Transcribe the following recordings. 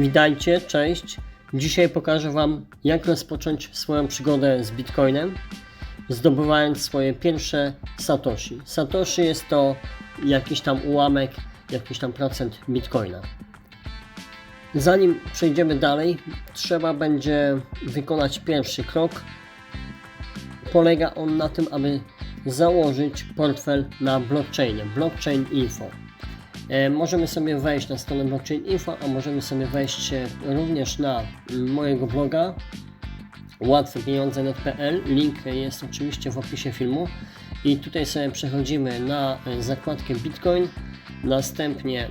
Witajcie, cześć. Dzisiaj pokażę Wam, jak rozpocząć swoją przygodę z Bitcoinem, zdobywając swoje pierwsze Satoshi. Satoshi jest to jakiś tam ułamek, jakiś tam procent Bitcoina. Zanim przejdziemy dalej, trzeba będzie wykonać pierwszy krok. Polega on na tym, aby założyć portfel na blockchainie, blockchain info. E, Możemy sobie wejść na stronę Blockchain Info, a możemy sobie wejść e, również na mm, mojego bloga łatwepieniądze.net.pl. Link jest oczywiście w opisie filmu. I tutaj sobie przechodzimy na e, zakładkę Bitcoin, następnie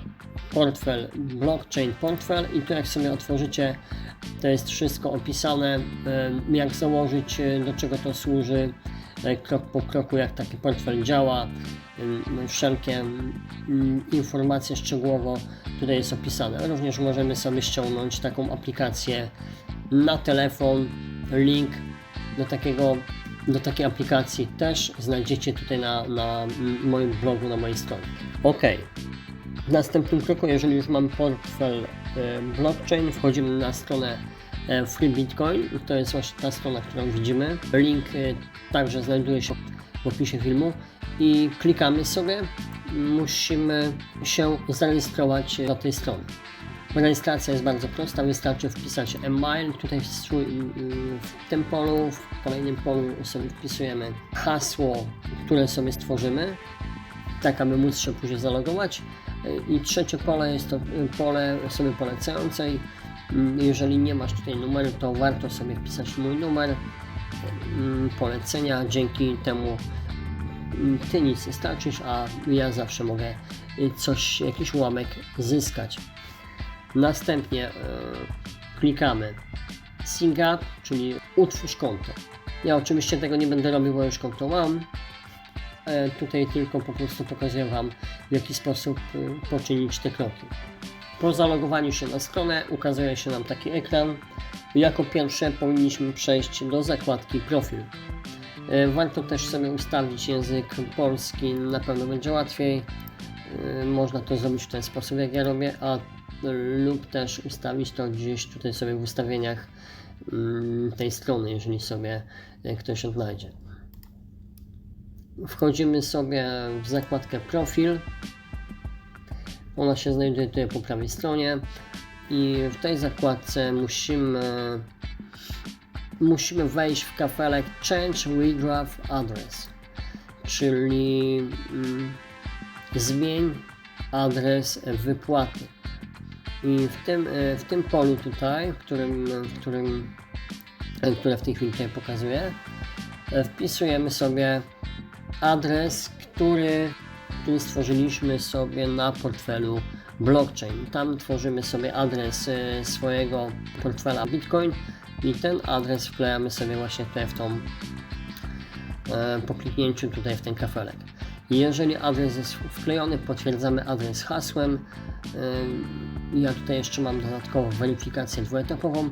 portfel, blockchain portfel i tu jak sobie otworzycie, to jest wszystko opisane, jak założyć, do czego to służy, krok po kroku, jak taki portfel działa, wszelkie informacje szczegółowo tutaj jest opisane. Również możemy sobie ściągnąć taką aplikację na telefon, link do takiego do takiej aplikacji też znajdziecie tutaj na, na moim blogu, na mojej stronie. Ok. W następnym kroku, jeżeli już mam portfel e, blockchain, wchodzimy na stronę e, Free Bitcoin. To jest właśnie ta strona, którą widzimy. Link e, także znajduje się w opisie filmu i klikamy sobie. Musimy się zarejestrować na tej stronie. Rejestracja jest bardzo prosta, wystarczy wpisać e-mail. Tutaj w, w tym polu, w kolejnym polu sobie wpisujemy hasło, które sobie stworzymy, tak aby móc się później zalogować. I trzecie pole jest to pole osoby polecającej. Jeżeli nie masz tutaj numeru, to warto sobie wpisać mój numer mm, polecenia. Dzięki temu mm, ty nic stracisz, a ja zawsze mogę y, coś, jakiś ułamek zyskać. Następnie e, klikamy Sync Up, czyli utwórz konto. Ja oczywiście tego nie będę robił, bo już konto mam. E, tutaj tylko po prostu pokazuję Wam, w jaki sposób e, poczynić te kroki. Po zalogowaniu się na stronę ukazuje się nam taki ekran. Jako pierwsze powinniśmy przejść do zakładki profil. E, Warto też sobie ustawić język polski, na pewno będzie łatwiej. E, Można to zrobić w ten sposób, jak ja robię, a lub też ustawić to gdzieś tutaj sobie w ustawieniach mm, tej strony, jeżeli sobie e, ktoś odnajdzie. Wchodzimy sobie w zakładkę profil. Ona się znajduje tutaj po prawej stronie i w tej zakładce musimy musimy wejść w kafelek Change Redraft Address, czyli mm, zmień adres wypłaty. I w tym, e, w tym polu tutaj, w którym, w którym, e, które w tej chwili tutaj pokazuję, e, wpisujemy sobie adres, który, stworzyliśmy sobie na portfelu blockchain. Tam tworzymy sobie adres e, swojego portfela Bitcoin i ten adres wklejamy sobie właśnie tutaj w tą e, po kliknięciu tutaj w ten kafelek. Jeżeli adres jest wklejony, potwierdzamy adres hasłem. E, Ja tutaj jeszcze mam dodatkowo weryfikację dwuetapową,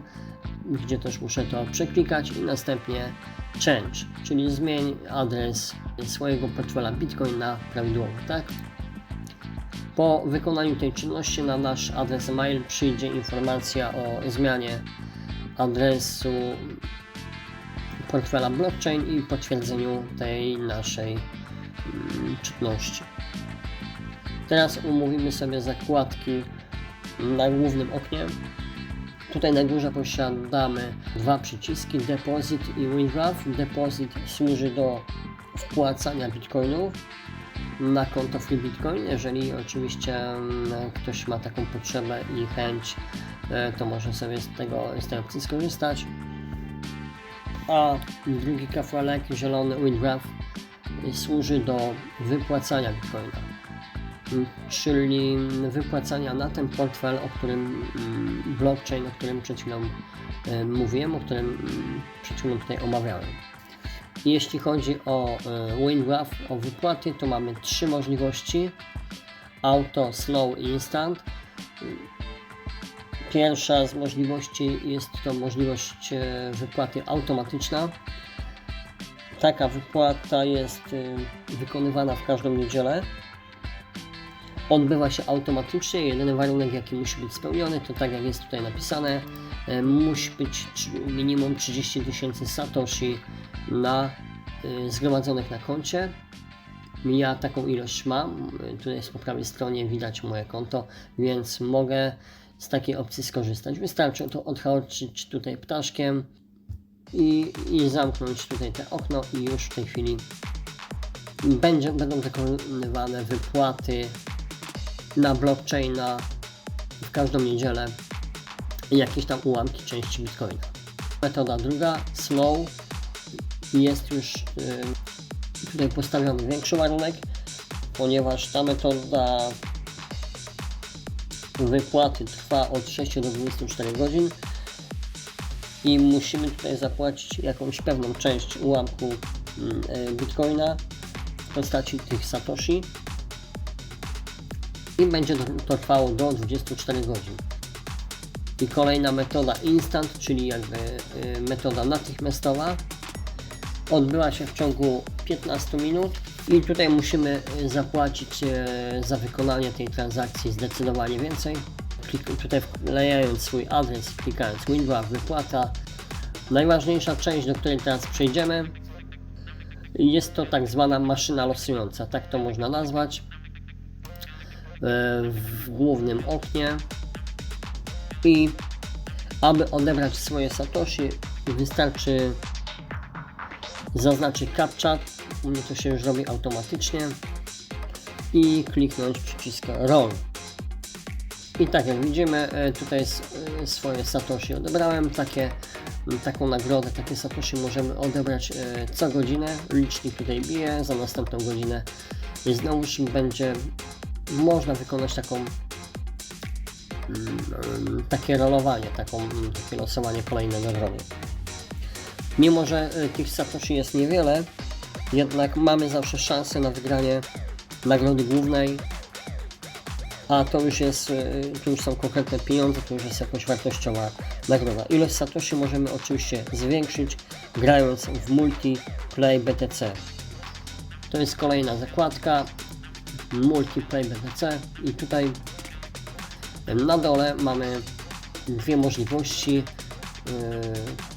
gdzie też muszę to przeklikać i następnie change, czyli zmień adres swojego portfela Bitcoin na prawidłowy, tak? Po wykonaniu tej czynności na nasz adres e-mail przyjdzie informacja o zmianie adresu portfela blockchain i potwierdzeniu tej naszej mm, czynności. Teraz umówimy sobie zakładki na głównym oknie. Tutaj na górze posiadamy dwa przyciski Deposit i Withdraw. Deposit służy do wpłacania bitcoinów na konto Free Bitcoin. Jeżeli oczywiście mm, ktoś ma taką potrzebę i chęć, e, to może sobie z tego z tej opcji skorzystać. A drugi kafelek, zielony Withdraw, służy do wypłacania bitcoina czyli wypłacania na ten portfel, o którym mm, blockchain, o którym przed chwilą e, mówiłem, o którym mm, przed chwilą tutaj omawiałem. Jeśli chodzi o e, WinGraph, o wypłaty, to mamy trzy możliwości: auto, slow i instant. Pierwsza z możliwości jest to możliwość e, wypłaty automatyczna. Taka wypłata jest wykonywana w każdą niedzielę. Odbywa się automatycznie. Jedyny warunek, jaki musi być spełniony, to tak jak jest tutaj napisane, e, musi być minimum 30 tysięcy satoshi na, e, zgromadzonych na koncie. Ja taką ilość mam. Tutaj jest po prawej stronie widać moje konto, więc mogę z takiej opcji skorzystać. Wystarczy to odhaczyć tutaj ptaszkiem i, i zamknąć tutaj te okno i już w tej chwili będzie, będą dokonywane wypłaty na blockchaina w każdą niedzielę jakieś tam ułamki części Bitcoina. Metoda druga, slow, jest już y, tutaj postawiony większy warunek, ponieważ ta metoda wypłaty trwa od 6 do 24 godzin i musimy tutaj zapłacić jakąś pewną część ułamku mm, e, bitcoina w postaci tych satoshi i będzie to, trwało do 24 godzin. I kolejna metoda instant, czyli jakby y, metoda natychmiastowa, odbyła się w ciągu 15 minut i tutaj musimy y, zapłacić y, za wykonanie tej transakcji zdecydowanie więcej. Klik, tutaj wklejając swój adres, klikając Windward, wypłata. Najważniejsza część, do której teraz przejdziemy, jest to tak zwana maszyna losująca, tak to można nazwać. E, w głównym oknie i aby odebrać swoje satoshi wystarczy zaznaczyć captcha, u mnie to się już robi automatycznie i kliknąć przycisk roll. I tak jak widzimy, e, tutaj e, swoje satoshi odebrałem, takie, taką nagrodę, takie satoshi możemy odebrać co godzinę, licznik tutaj bije, za następną godzinę i znowuż będzie można wykonać taką mm, takie rolowanie, taką, mm, takie losowanie kolejnej nagrody. Mimo, że y, tych satoshi jest niewiele, jednak mamy zawsze szansę na wygranie nagrody głównej, a to już jest, y, to już są konkretne pieniądze, to już jest jakoś wartościowa nagroda. Ilość satoshi możemy oczywiście zwiększyć grając w Multiplay BTC. To jest kolejna zakładka, Multiplay BTC i tutaj na dole mamy dwie możliwości yy,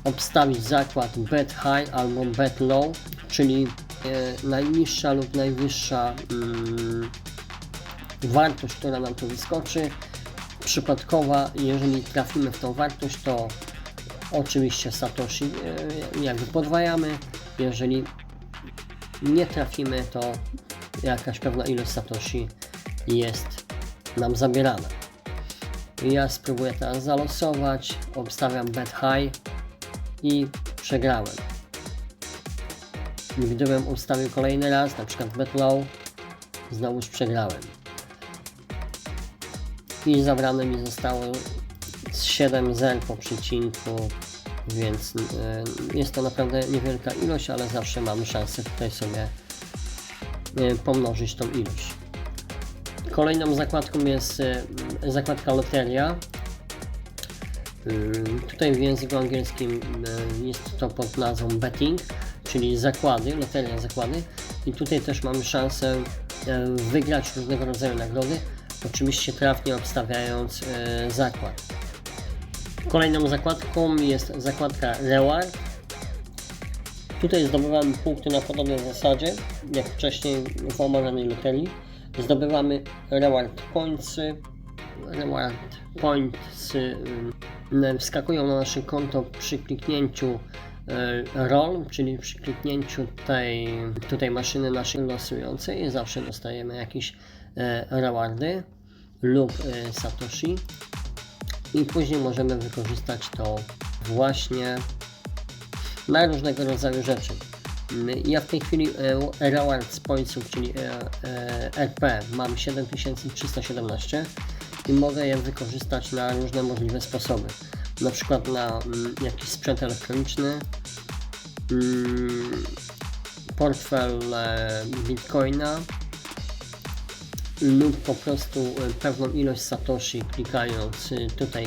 obstawić zakład bet high albo bet low czyli yy, najniższa lub najwyższa yy, wartość, która nam tu wyskoczy. Przypadkowa, jeżeli trafimy w tą wartość to oczywiście Satoshi yy, jakby podwajamy. Jeżeli nie trafimy to jakaś pewna ilość satoshi jest nam zabierana. Ja spróbuję teraz zalosować, obstawiam bet high i przegrałem. Gdybym ustawił kolejny raz, na przykład bet low, znowuż przegrałem. I zabrane mi zostało z 7 zer po przecinku, więc e, jest to naprawdę niewielka ilość, ale zawsze mamy szansę tutaj sobie pomnożyć tą ilość. Kolejną zakładką jest e, zakładka loteria. Ym, Tutaj w języku angielskim e, jest to pod nazwą betting, czyli zakłady, loteria zakłady. I tutaj też mamy szansę e, wygrać różnego rodzaju nagrody, oczywiście trafnie obstawiając e, zakład. Kolejną zakładką jest zakładka reward. Tutaj zdobywamy punkty na podobnej zasadzie, jak wcześniej w omawianej loterii. Zdobywamy reward pointsy. Reward pointsy wskakują na nasze konto przy kliknięciu y, roll, czyli przy kliknięciu tej tutaj maszyny naszej losującej. Zawsze dostajemy jakieś e, rewardy lub e, satoshi i później możemy wykorzystać to właśnie na różnego rodzaju rzeczy. Mm, Ja w tej chwili e, Rewards Pointsów, czyli e, e, RP mam 7317 i mogę je wykorzystać na różne możliwe sposoby. Na przykład na mm, jakiś sprzęt elektroniczny, mm, portfel Bitcoina lub po prostu pewną ilość satoshi klikając tutaj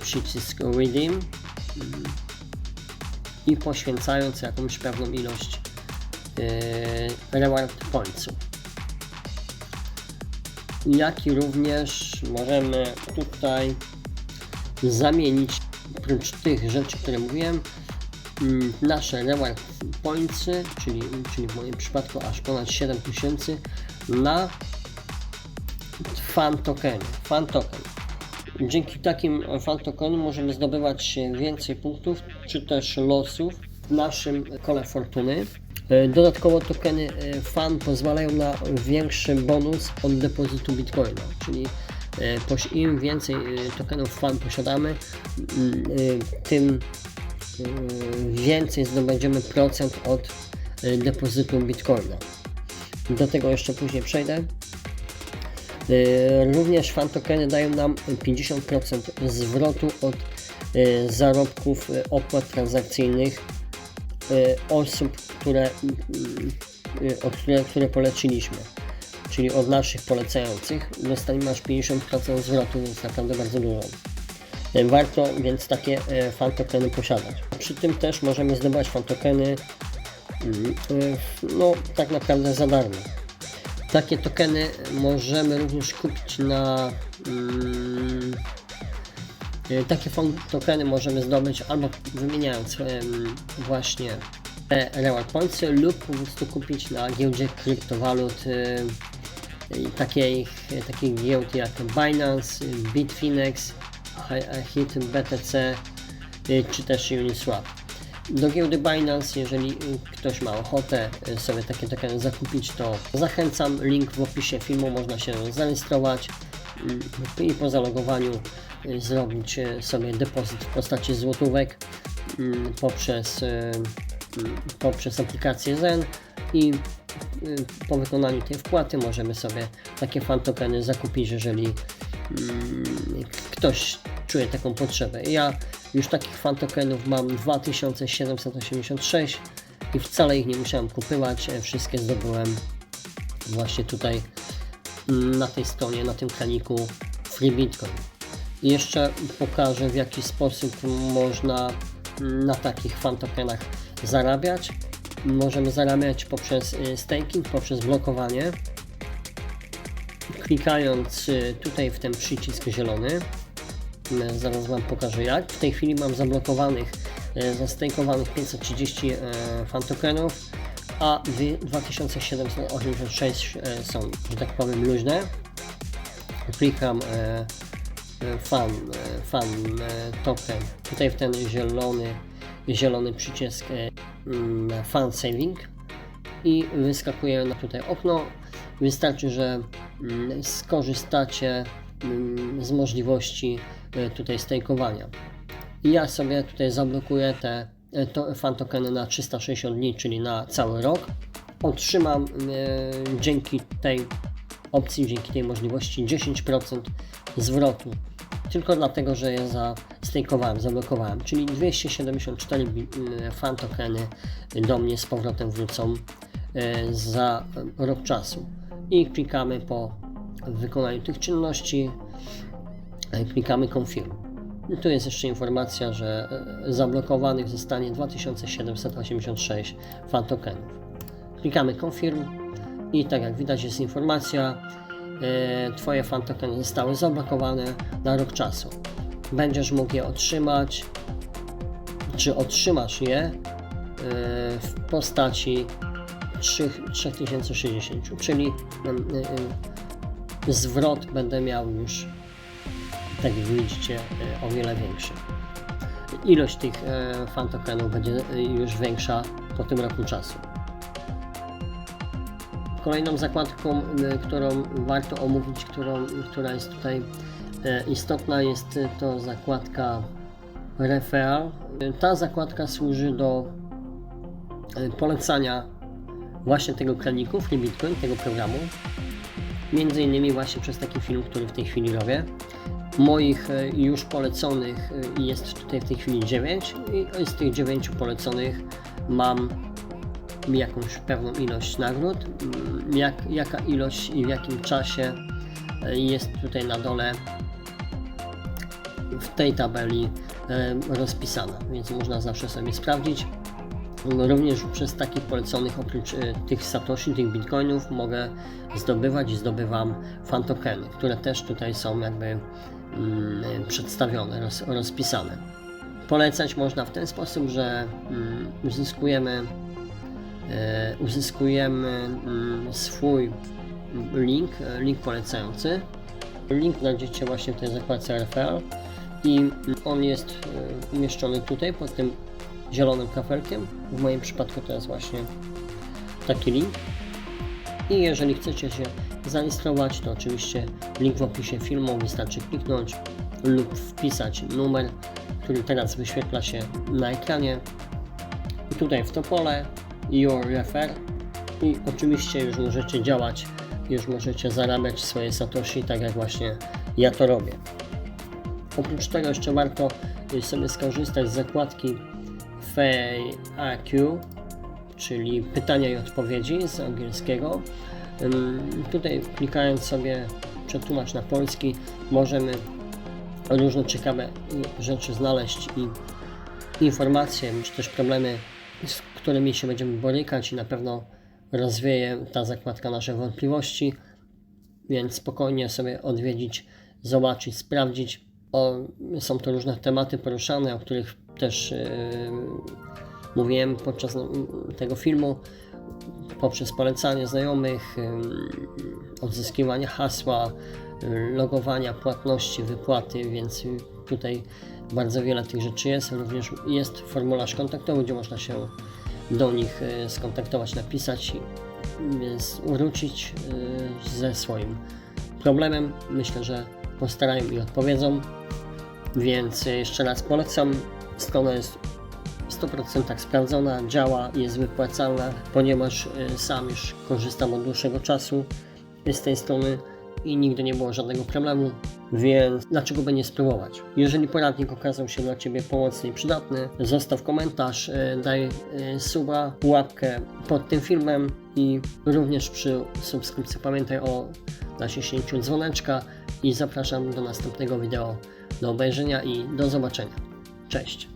przycisk Redeem i poświęcając jakąś pewną ilość e, reward pointsów. jak i również możemy tutaj zamienić oprócz tych rzeczy, które mówiłem, mm, nasze reward pointsy, czyli, czyli w moim przypadku aż ponad 7000 na fan. Fan token. Dzięki takim fan tokenom możemy zdobywać więcej punktów, czy też losów w naszym kole fortuny. E, Dodatkowo tokeny e, fan pozwalają na większy bonus od depozytu bitcoina, czyli e, im więcej tokenów fan posiadamy, tym więcej zdobędziemy procent od depozytu bitcoina. Do tego jeszcze później przejdę. E, Również fan tokeny dają nam 50% zwrotu od e, zarobków e, opłat transakcyjnych osób, które, od które, które poleciliśmy. Czyli od naszych polecających dostaniemy aż 50% zwrotu, więc naprawdę bardzo dużo. Warto więc takie e, fan tokeny posiadać. Przy tym też możemy zdobywać fan tokeny mm, no tak naprawdę za darmo. Takie tokeny możemy również kupić na. Mm, y, takie tokeny możemy zdobyć albo wymieniając właśnie te reward pointsy lub po prostu kupić na giełdzie kryptowalut y, takiej, takiej giełd jak Binance, Bitfinex, Hi- Hit BTC y, czy też Uniswap. Do giełdy Binance, jeżeli y, ktoś ma ochotę y, sobie takie tokeny zakupić, to zachęcam. Link w opisie filmu, można się zarejestrować y, i po zalogowaniu zrobić sobie depozyt w postaci złotówek poprzez, poprzez aplikację Zen i po wykonaniu tej wpłaty możemy sobie takie fan tokeny zakupić, jeżeli ktoś czuje taką potrzebę. Ja już takich fan tokenów mam 2786 i wcale ich nie musiałem kupywać, e, wszystkie zdobyłem właśnie tutaj mm, na tej stronie, na tym kraniku Free Bitcoin. I jeszcze pokażę w jaki sposób można mm, na takich fan tokenach zarabiać. Możemy zarabiać poprzez y, staking, poprzez blokowanie. Klikając y, tutaj w ten przycisk zielony, zaraz Wam pokażę jak. W tej chwili mam zablokowanych, y, zastejkowanych 530 y, fan tokenów, a dwie- 2786 y, są, że tak powiem, luźne. Klikam fan, fan token, tutaj w ten zielony, zielony przycisk mm, fan saving i wyskakuje na tutaj okno. Wystarczy, że mm, skorzystacie mm, z możliwości e, tutaj stejkowania. I ja sobie tutaj zablokuję te e, to, fan tokeny na 360 dni, czyli na cały rok. Otrzymam e, dzięki tej opcji, dzięki tej możliwości 10% zwrotu. Tylko dlatego, że je zastejkowałem, zablokowałem. Czyli 274 bi- m, fan tokeny do mnie z powrotem wrócą e, za e, rok czasu. I klikamy po wykonaniu tych czynności, e, klikamy confirm. I tu jest jeszcze informacja, że e, zablokowanych zostanie 2786 fan tokenów. Klikamy confirm i tak jak widać jest informacja, e, Twoje fan tokeny zostały zablokowane na rok czasu. Będziesz mógł je otrzymać, czy otrzymasz je e, w postaci 3, 3060, czyli zwrot będę miał już, tak jak widzicie, e, o wiele większy. Ilość tych e, fan tokenów będzie e, już większa po tym roku czasu. Kolejną zakładką, którą warto omówić, którą, która jest tutaj istotna, jest to zakładka Referral. Ta zakładka służy do polecania właśnie tego kraniku Free Bitcoin, tego programu. Między innymi właśnie przez taki film, który w tej chwili robię. Moich e, już poleconych e, jest tutaj w tej chwili 9 i z tych 9 poleconych mam jakąś pewną ilość nagród. Mm, Jak, jaka ilość i w jakim czasie e, jest tutaj na dole w tej tabeli rozpisana, więc można zawsze sobie sprawdzić. Również przez takich poleconych, oprócz tych satoshi, tych bitcoinów, mogę zdobywać i zdobywam fantokeny, które też tutaj są jakby przedstawione, roz, rozpisane. Polecać można w ten sposób, że mm, uzyskujemy, e, uzyskujemy mm, swój link, link polecający. Link znajdziecie właśnie w tej zakładce RFL i on jest e, umieszczony tutaj pod tym zielonym kafelkiem. W moim przypadku to jest właśnie taki link. I jeżeli chcecie się zarejestrować, to oczywiście link w opisie filmu wystarczy kliknąć lub wpisać numer, który teraz wyświetla się na ekranie. I tutaj w to pole Your Refer i oczywiście już możecie działać, już możecie zarabiać swoje satoshi, tak jak właśnie ja to robię. Oprócz tego jeszcze warto sobie skorzystać z zakładki FAQ, czyli pytania i odpowiedzi z angielskiego. Tutaj klikając sobie przetłumacz na polski możemy różne ciekawe rzeczy znaleźć i informacje, czy też problemy, z którymi się będziemy borykać i na pewno rozwieje ta zakładka nasze wątpliwości, więc spokojnie sobie odwiedzić, zobaczyć, sprawdzić. O, są to różne tematy poruszane, o których też yy, mówiłem podczas no, tego filmu, poprzez polecanie znajomych, odzyskiwanie hasła, logowania płatności, wypłaty, więc tutaj bardzo wiele tych rzeczy jest. Również jest formularz kontaktowy, gdzie można się do nich yy, skontaktować, napisać, więc wrócić yy, ze swoim problemem. Myślę, że postarają i odpowiedzą. Więc jeszcze raz polecam. Strona jest 100% sprawdzona, działa, jest wypłacalna, ponieważ y, sam już korzystam od dłuższego czasu z tej strony i nigdy nie było żadnego problemu, więc dlaczego by nie spróbować? Jeżeli poradnik okazał się dla Ciebie pomocny i przydatny, zostaw komentarz, y, daj y, suba, łapkę pod tym filmem i również przy subskrypcji pamiętaj o naciśnięciu dzwoneczka i zapraszam do następnego wideo do obejrzenia i do zobaczenia. Cześć!